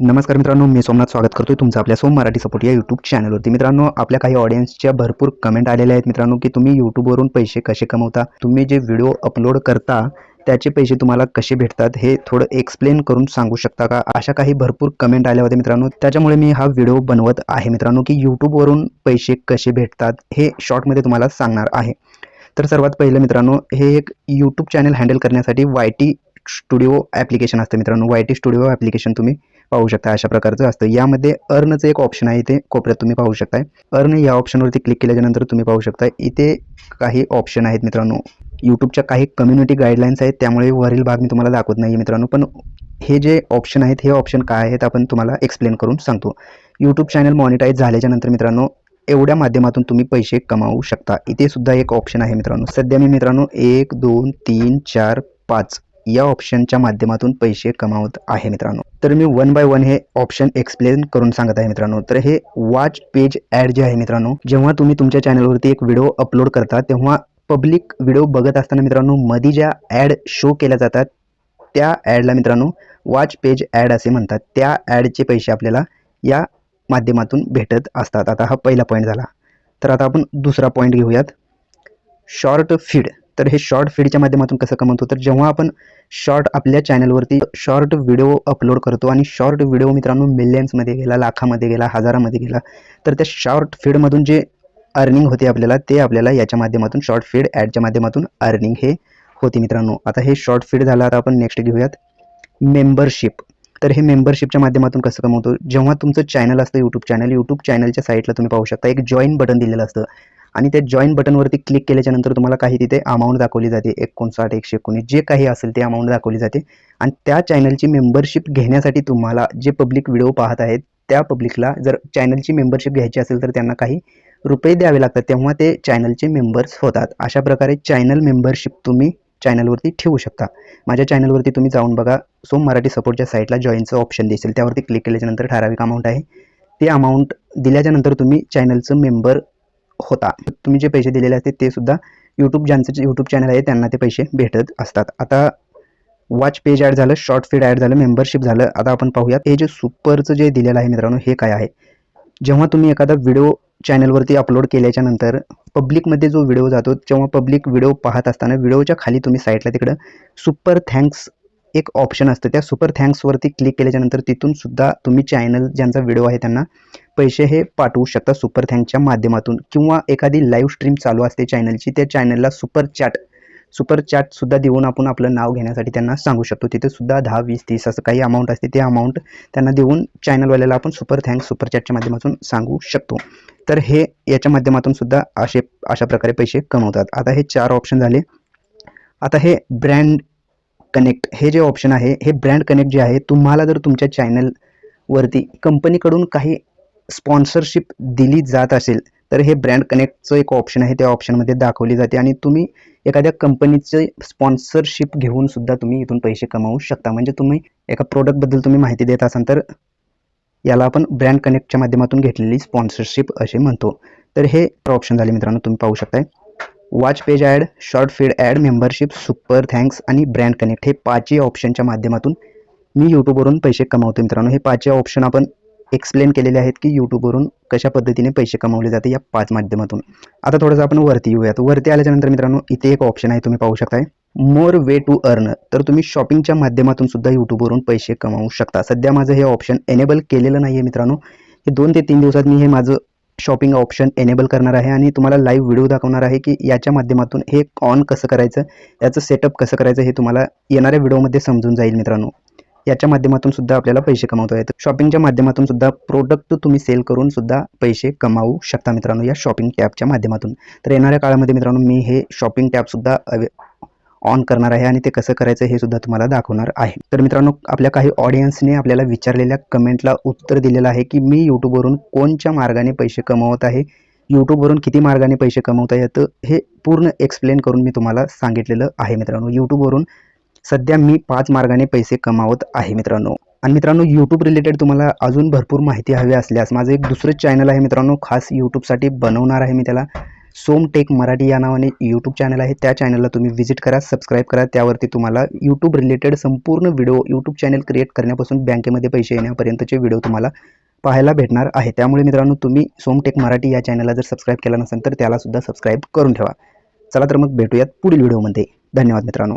नमस्कार मित्रांनो मी सोमनाथ स्वागत करतोय तुमचं आपल्या सोम मराठी सपोर्ट या यूट्यूब चॅनलवरती मित्रांनो आपल्या काही ऑडियन्सच्या भरपूर कमेंट आलेल्या आहेत मित्रांनो की तुम्ही यूट्यूबवरून पैसे कसे कमवता? तुम्ही जे व्हिडिओ अपलोड करता त्याचे पैसे तुम्हाला कसे भेटतात? हे थोडं एक्सप्लेन करून सांगू शकता का? अशा काही भरपूर कमेंट आल्या होत्या मित्रांनो. त्याच्यामुळे मी हा व्हिडिओ बनवत आहे मित्रांनो की यूट्यूबवरून पैसे कसे भेटतात हे शॉर्टमध्ये तुम्हाला सांगणार आहे. तर सर्वात पहिलं मित्रांनो हे एक यूट्यूब चॅनल हँडल करण्यासाठी वाय टी स्टुडिओ ॲप्लिकेशन असतं मित्रांनो. वाय टी स्टुडिओ ॲप्लिकेशन तुम्ही पाहू शकता अशा प्रकारचं असतं. यामध्ये अर्नचं एक ऑप्शन आहे इथे. कोपऱ्यात तुम्ही पाहू शकताय. अर्न या ऑप्शनवरती क्लिक केल्याच्यानंतर तुम्ही पाहू शकता इथे काही ऑप्शन आहेत मित्रांनो. यूट्यूबच्या काही कम्युनिटी गाईडलाईन्स आहेत. त्यामुळे वरील भाग मी तुम्हाला दाखवत नाही मित्रांनो. पण हे जे ऑप्शन आहेत हे ऑप्शन काय आहेत आपण तुम्हाला एक्सप्लेन करून सांगतो. यूट्यूब चॅनल मॉनिटाईज झाल्याच्यानंतर मित्रांनो एवढ्या माध्यमातून तुम्ही पैसे कमावू शकता. इथे सुद्धा एक ऑप्शन आहे मित्रांनो. सध्या मी मित्रांनो एक दोन तीन चार पाच या ऑप्शनच्या माध्यमातून पैसे कमावत आहे मित्रांनो. तर मी वन बाय वन हे ऑप्शन एक्सप्लेन करून सांगत आहे मित्रांनो. तर हे वॉच पेज ॲड जे आहे मित्रांनो जेव्हा तुम्ही तुमच्या चॅनलवरती एक व्हिडिओ अपलोड करता तेव्हा पब्लिक व्हिडिओ बघत असताना मित्रांनो मध्ये ज्या ॲड शो केल्या जातात त्या ॲडला मित्रांनो वॉच पेज ॲड असे म्हणतात. त्या ॲडचे पैसे आपल्याला या माध्यमातून भेटत असतात. आता हा पहिला पॉईंट झाला. तर आता आपण दुसरा पॉईंट घेऊयात. शॉर्ट फीड तर हे शॉर्ट फीडच्या माध्यमातून कसं कमवतो तर जेव्हा आपण शॉर्ट आपल्या चॅनलवरती शॉर्ट व्हिडिओ अपलोड करतो आणि शॉर्ट व्हिडिओ मित्रांनो मिलियन्समध्ये गेला लाखामध्ये गेला हजारामध्ये गेला तर त्या शॉर्ट फीडमधून जे अर्निंग होते आपल्याला ते आपल्याला याच्या माध्यमातून शॉर्ट फीड ॲडच्या माध्यमातून अर्निंग हे होते मित्रांनो. आता हे शॉर्ट फीड झालं आता आपण नेक्स्ट घेऊयात. मेंबरशिप तर हे मेंबरशिपच्या माध्यमातून कसं कमवतो जेव्हा तुमचं चॅनल असतं यूट्यूब चॅनल यूट्यूब चॅनलच्या साईटला तुम्ही पाहू शकता एक जॉईन बटन दिलेलं असतं. आणि त्या जॉईन बटनवरती क्लिक केल्याच्यानंतर तुम्हाला काही तिथे अमाऊंट दाखवली जाते. एकोणसाठ एकशे एकोणीस जे काही असेल ते अमाऊंट दाखवली जाते. आणि त्या चॅनलची मेंबरशिप घेण्यासाठी तुम्हाला जे पब्लिक व्हिडिओ पाहत आहेत त्या पब्लिकला जर चॅनलची मेंबरशिप घ्यायची असेल तर त्यांना काही रुपये द्यावे लागतात. तेव्हा ते चॅनलचे मेंबर्स होतात. अशा प्रकारे चॅनल मेंबरशिप तुम्ही चॅनलवरती ठेवू शकता. माझ्या चॅनलवरती तुम्ही जाऊन बघा. सोम मराठी सपोर्टच्या साईटला जॉईनचं ऑप्शन दिसेल. त्यावरती क्लिक केल्याच्यानंतर ठराविक अमाऊंट आहे. ते अमाऊंट दिल्याच्यानंतर तुम्ही चॅनलचं मेंबर होता. तुम्ही जे पैसे दिलेले असते ते सुद्धा यूट्यूब ज्यांचं यूट्यूब चॅनल आहे त्यांना ते पैसे भेटत असतात. आता वॉच पेज ॲड झालं शॉर्ट फीड ॲड झालं मेंबरशिप झालं आता आपण पाहूयात. हे जे सुपरचं जे दिलेलं आहे मित्रांनो हे काय आहे? जेव्हा तुम्ही एखादा व्हिडिओ चॅनलवरती अपलोड केल्याच्यानंतर पब्लिकमध्ये जो व्हिडिओ जातो जेव्हा पब्लिक व्हिडिओ पाहत असताना व्हिडिओच्या खाली तुम्ही साईटला तिकडं सुपर थँक्स एक ऑप्शन असतं. त्या सुपर थँक्सवरती क्लिक केल्याच्यानंतर तिथून सुद्धा तुम्ही चॅनल ज्यांचा व्हिडिओ आहे त्यांना पैसे हे पाठवू शकता सुपर थँकच्या माध्यमातून. किंवा एखादी लाईव्ह स्ट्रीम चालू असते चॅनलची त्या चॅनलला सुपर चॅट सुपर चॅटसुद्धा देऊन आपण आपलं नाव घेण्यासाठी त्यांना सांगू शकतो. तिथे सुद्धा दहा वीस तीस असं काही अमाऊंट असते ते अमाऊंट त्यांना देऊन चॅनलवाल्याला आपण सुपर थँक्स सुपर चॅटच्या माध्यमातून सांगू शकतो. तर हे याच्या माध्यमातून सुद्धा असे अशा प्रकारे पैसे कमवतात. आता हे चार ऑप्शन झाले. आता हे ब्रँड कनेक्ट हे जे ऑप्शन आहे हे ब्रँड कनेक्ट जे आहे तुम्हाला जर तुमच्या चॅनलवरती कंपनीकडून काही स्पॉन्सरशिप दिली जात असेल तर हे ब्रँड कनेक्टचं एक ऑप्शन आहे. त्या ऑप्शनमध्ये दाखवली जाते आणि तुम्ही एखाद्या कंपनीचे स्पॉन्सरशिप घेऊन सुद्धा तुम्ही इथून पैसे कमावू शकता. म्हणजे तुम्ही एका प्रोडक्टबद्दल तुम्ही माहिती देत असाल तर याला आपण ब्रँड कनेक्टच्या माध्यमातून घेतलेली स्पॉन्सरशिप असे म्हणतो. तर हे ऑप्शन झाले मित्रांनो तुम्ही पाहू शकताय. Watch page add short feed add membership super thanks आणि ब्रँड कनेक्ट हे पाचही ऑप्शनच्या माध्यमातून मी यूट्यूबवरून पैसे कमावतो मित्रांनो. हे पाचही ऑप्शन आपण एक्सप्लेन केलेले आहेत की यूट्यूबवरून कशा पद्धतीने पैसे कमवले जाते या पाच माध्यमातून. आता थोडंसं आपण वरती येऊयात. वरती आल्याच्यानंतर मित्रांनो इथे एक ऑप्शन आहे तुम्ही पाहू शकताय. मोर वे टू अर्न तर तुम्ही शॉपिंगच्या माध्यमातून सुद्धा यूट्यूबवरून पैसे कमावू शकता. सध्या माझं हे ऑप्शन एनेबल केलेलं नाही आहे मित्रांनो. हे दोन ते तीन दिवसात मी हे माझं शॉपिंग ऑप्शन एनेबल करणार आहे आणि तुम्हाला लाईव्ह व्हिडिओ दाखवणार आहे की याच्या माध्यमातून हे ऑन कसं करायचं याचं सेटअप कसं करायचं हे तुम्हाला येणाऱ्या व्हिडिओमध्ये समजून जाईल मित्रांनो. याच्या माध्यमातून सुद्धा आपल्याला पैसे कमवता येतात. शॉपिंगच्या माध्यमातून सुद्धा प्रोडक्ट तुम्ही सेल करून सुद्धा पैसे कमावू शकता मित्रांनो या शॉपिंग टॅबच्या माध्यमातून. तर येणाऱ्या काळामध्ये मित्रांनो मी हे शॉपिंग टॅबसुद्धा ऑन करणार आहे आणि ते कसं करायचं हे सुद्धा तुम्हाला दाखवणार आहे. तर मित्रांनो आपल्या काही ऑडियन्सने आपल्याला विचारलेल्या कमेंटला उत्तर दिलेलं आहे की मी यूट्यूबवरून कोणच्या मार्गाने पैसे कमवत आहे? यूट्यूबवरून किती मार्गाने पैसे कमवता येतं? हे पूर्ण एक्सप्लेन करून मी तुम्हाला सांगितलेलं आहे मित्रांनो. यूट्यूबवरून सध्या मी पाच मार्गाने पैसे कमावत आहे मित्रांनो. आणि मित्रांनो यूट्यूब रिलेटेड तुम्हाला अजून भरपूर माहिती हवी असल्यास माझं एक दुसरं चॅनल आहे मित्रांनो खास यूट्यूबसाठी बनवणार आहे मी त्याला. सोमटेक मराठी या नावाने यूट्यूब चॅनल आहे. त्या चॅनलला तुम्ही व्हिजिट करा सबस्क्राईब करा. त्यावरती तुम्हाला यूट्यूब रिलेटेड संपूर्ण व्हिडिओ यूट्यूब चॅनल क्रिएट करण्यापासून बँकेमध्ये पैसे येण्यापर्यंतचे व्हिडिओ तुम्हाला पाहायला भेटणार आहे. त्यामुळे मित्रांनो तुम्ही सोमटेक मराठी या चॅनलला जर सबस्क्राईब केला नसेल तर त्यालासुद्धा सबस्क्राईब करून ठेवा. चला तर मग भेटूयात पुढील व्हिडिओमध्ये धन्यवाद मित्रांनो.